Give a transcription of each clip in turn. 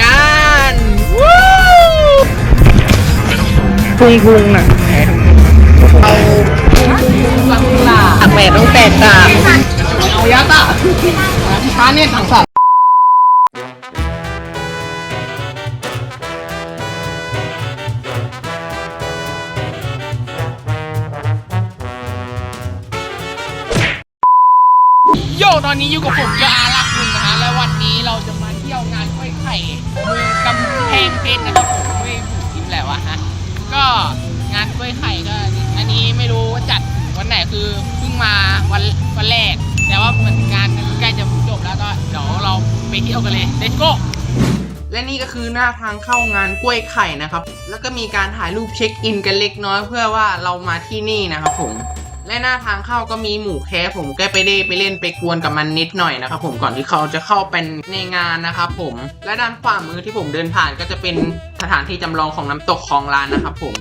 กันวู้พุงพุงน่ะเอาซากุระอักแม่ต้องแตกต่างเอายักษ์อะช้าเนี่ยถังสัตว์โยตอนนี้อยู่กับผมยาลักคุณนะฮะและวันนี้เราจะมาเที่ยวงาน ม่เมืองกำแพงเพชรนะครับผมไม่ถูกทิมและวอะฮะก็งานกล้วยไข่ก็ อันนี้ไม่รู้ว่าจัดวันไหนคือเพิ่งมาวันวันแรก แต่ว่าเหมือนงานใกล้จะจบแล้วก็เดี๋ยวเราไปเที่ยวกันเลย let's go และนี่ก็คือหน้าทางเข้างานกล้วยไข่นะครับ แล้วก็มีการถ่ายรูปเช็คอินกันเล็กน้อยเพื่อว่าเรามาที่นี่นะครับผม และหน้าทางเข้าก็มีหมูแคะผมก็ไปได้ไปเล่นไปกวนกับมันนิดหน่อยนะครับผมก่อนที่เขาจะเข้าไปในงานนะครับผมและด้านขวามือที่ผมเดินผ่านก็จะเป็นสถานที่จำลองของน้ำตกคลองลานนะครับผม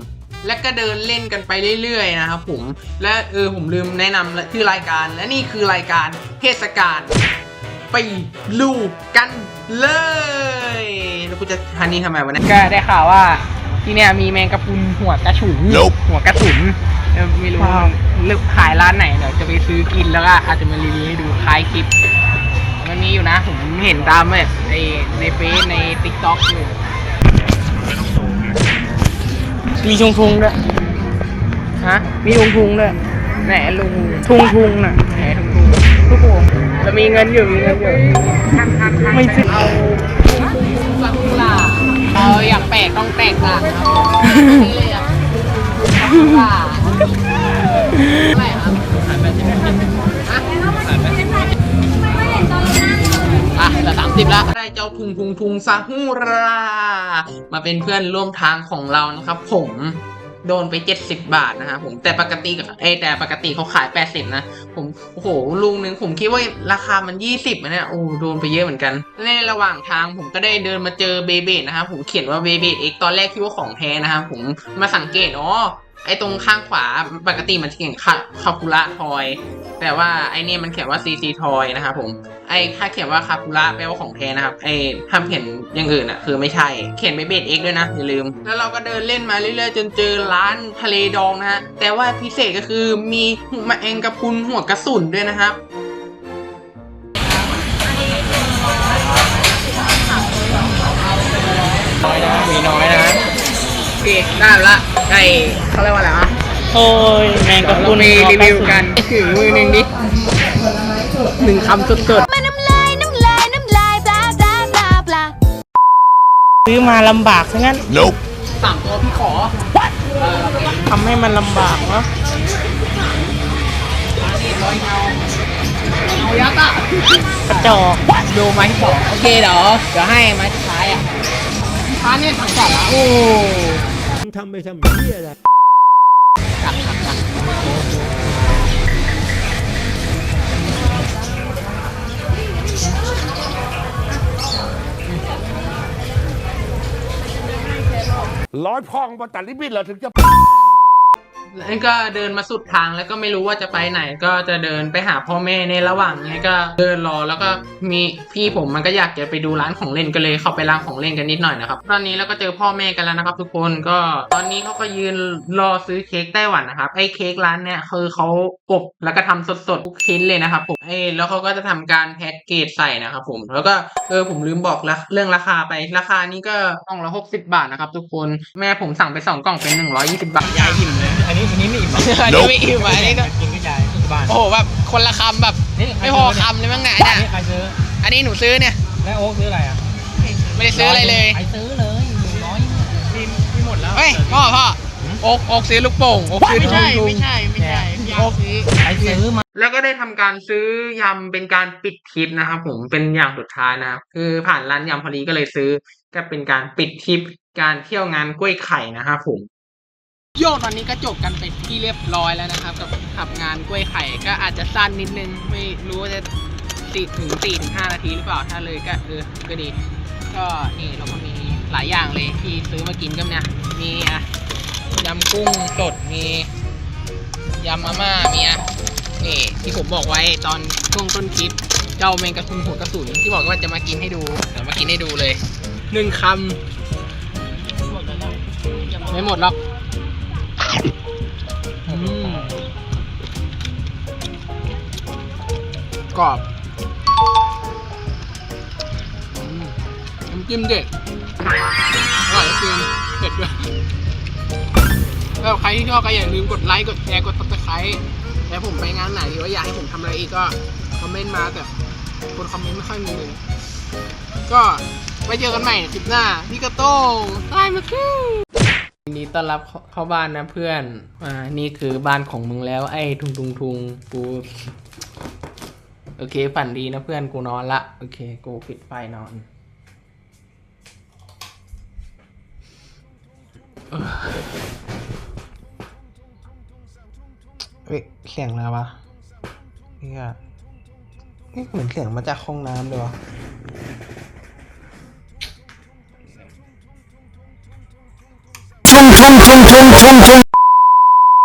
และก็เดินเล่นกันไปเรื่อยๆนะครับผมและเออผมลืมแนะนำชื่อรายการ และนี่คือรายการเทศกาลไปลูกันเลยแล้วกูจะทันนี้ทำไมวะเนี่ยก็ได้ข่าวว่าที่เนี่ยมีแมงกะพรุนหัวกระฉุน Nope หัวกระสุนเออ ไม่รู้ลึกขายร้านไหนเดี๋ยวจะไปซื้อกินแล้วก็อาจจะมารีวิวให้ดูคล้ายคลิป มันมีอยู่นะ ผมเห็นตามแบบในในเฟซในติ๊กต็อกอยู่มีทุงทุงด้วยฮะ มีทุงทุงด้วยไหนลุงทุงทุงน่ะไหนทุกทุกทุกผมจะมีเงินอยู่มีเงินอยู่ไม่ซื้อเอาซากุระเอาอยากแปลกต้องแตกต่างครับนี่เลยอะซากุระเท่าไหร่ครับขายไปสิบฮะขายไปสิบ อะเหลือสามสิบแล้วได้เจ้าทุงทุงทุงซากุระมาเป็นเพื่อนร่วมทางของเรานะครับ ผมโดนไป70บาทนะฮะผมแต่ปกติกับเอแต่ปกติเขาขาย80นะผมโอ้โหลุงนึงผมคิดว่าราคามัน20นะเนี่ยโอ้โดนไปเยอะเหมือนกันในระหว่างทางผมก็ได้เดินมาเจอเบเบดนะครับผมเขียนว่าเบเบดเอ็กตอนแรกคิดว่าของแท้นะครับผมมาสังเกตอ๋อ ไอตรงข้างขวาปกติมันจะเขียนคาคาคูระทอย แต่ว่าไอเนี่ยมันเขียนว่าซีซีทอยนะครับผม ไอถ้าเขียนว่าคาคูระแปลว่าของแท้นะครับ ไอถ้าเขียนอย่างอื่นอะคือไม่ใช่ เขียนเบเบดเอ็กด้วยนะอย่าลืม แล้วเราก็เดินเล่นมาเรื่อยๆ จนเจอร้านทะเลดองนะฮะ แต่ว่าพิเศษก็คือมีมาแองกะพรุนหัวกระสุนด้วยนะครับน้อยนะมีน้อยนะ เคได้ละไอเขาเรียกว่าอะไรวะโอ้ยแมงกะพรุนเราไปรีวิวกันถือมือหนึ่งดิหนึ่งคำสดมาน้ำลายน้ำลายน้ำลายบลาบลาบลาบลา ซื้อมาลำบากซะงั้น Nope. ๆสามตัวพี่ขอทำให้มันลำบากเนาะร้อยเงาเอายักษ์อะกระจอกดูไม้ที่สองโอเคเดี๋ยวเดี๋ยวให้ไม้สุดท้ายอะท้ายเนี่ยถังก่อนละโอ้ ทำไปทำเพี้ยอะไรร้อยพองบนตัดลิบิตเหรอถึงจะ แล้วก็เดินมาสุดทางแล้วก็ไม่รู้ว่าจะไปไหน ก็จะเดินไปหาพ่อแม่ในระหว่างนี้ก็เดินรอแล้วก็มีพี่ผมมันก็อยากจะไปดูร้านของเล่นก็เลยเข้าไปร้านของเล่นกันนิดหน่อยนะครับตอนนี้เราก็เจอพ่อแม่กันแล้วนะครับ ทุกคนก็ตอนนี้เขาก็ยืนรอซื้อเค้กไต้หวันนะครับไอ้เค้กร้านเนี้ยคือเขาอบแล้วก็ทำสดๆทุกชิ้นเลยนะครับผมเอ้แล้วเขาก็จะทำการแพ็กเกจใส่นะครับผมแล้วก็เออผมลืมบอกละเรื่องราคาไปราคานี้ก็กล่องละ60บาทนะครับทุกคนแม่ผมสั่งไปสองกล่องเป็น120บาทยายอิ่มเลย อันนี้อันนี้ไม่อิ่มอันนี้ไม่อิ่มอะอันนี้ก็กินก็ยายที่บ้านโอ้โหแบบคนละคำแบบนี่ไม่พอคำเลยมั้งเนี่ยอันเนี่ยนี้ใครซื้ออันนี้หนูซื้อเนี่ยแล้วโอ๊คซื้ออะไรอะไม่ได้ซื้ออะไรเลยใครซื้อเลยหนึ่งร้อยกินที่หมดแล้วเฮ้ยพ่อพ่อโอ๊กโอ๊กซื้อลูกโป่งโอ๊กซื้อไม่ใช่ลูกไม่ใช่ไม่ใช่โอ๊กซื้อใครซื้อมาแล้วก็ได้ทำการซื้อยำเป็นการปิดทริปนะครับผมเป็นอย่างสุดท้ายนะครับคือผ่านร้านยำพอดีก็เลยซื้อ ก็เป็นการปิดทริปการเที่ยวงานกล้วยไข่นะครับผม โยตอนนี้ก็จบกันไปที่เรียบร้อยแล้วนะครับ กับขับงานกล้วยไข่ก็อาจจะสั้นนิดนึง ไม่รู้ว่าจะสี่ถึงสี่ถึงห้านาทีหรือเปล่าถ้าเลยก็เออก็ดี ก็นี่เราก็มีหลายอย่างเลยที่ซื้อมากินกันเนี่ยมีอะยำกุ้งสดมียำมาม่ามีอะนี่ที่ผมบอกไว้ตอนช่วงต้นคลิปเจ้าแมงกระพรุนหัวกระสุนที่บอกว่าจะมากินให้ดูเดี๋ยวมากินให้ดูเลยหนึ่งคำไม่หมดหรอก อืมกรอบอืมน้ำจิ้มเด็ดอร่อยจริงเผ็ดด้วยแล้วใครที่ชอบก็อย่าลืมกดไลค์กดแชร์กดติดตามแล้วผมไปงานไหนหรือว่าอยากให้ผมทำอะไรอีกก็คอมเมนต์มาแต่คนคอมเมนต์ไม่ค่อยมีเลยก็ไว้เจอกันใหม่คลิปหน้าพี่กระโต้งไายมาคู่ ยินดีต้อนรับเข้าบ้านนะเพื่อน อ่า นี่คือบ้านของมึงแล้ว ไอ้ทุงทุงทุงกู โอเคฝันดีนะเพื่อนกูนอนละ โอเค กูปิดไฟนอนเออเฮ้ย เสียงอะไรวะ นี่อะนี่เหมือนเสียงมาจากห้องน้ำเลยวะ one